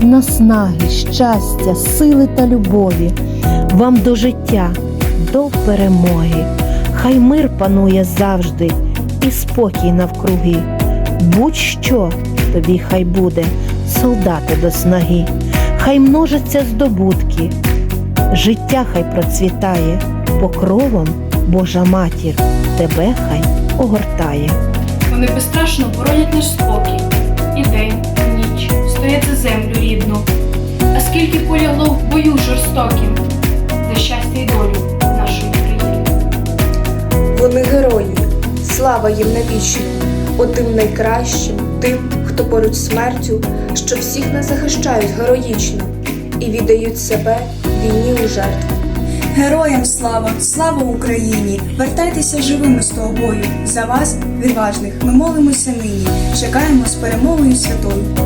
наснаги, щастя, сили та любові, вам до життя, до перемоги. Хай мир панує завжди і спокій навкруги. Будь-що тобі хай буде, солдати до снаги, хай множаться здобутки, життя хай процвітає, покровом Божа матір тебе хай огортає. Вони безстрашно боронять наш спокій. І скільки полягло в бою жорстоким за щастя й долю нашої країни. Вони герої, слава їм навічно, отим найкращим, тим, хто поруч з смертю, що всіх нас захищають героїчно і віддають себе війні у жертву. Героям слава, слава Україні! Вертайтеся живими з того бою. За вас, відважних, ми молимося нині. Чекаємо з перемогою святою.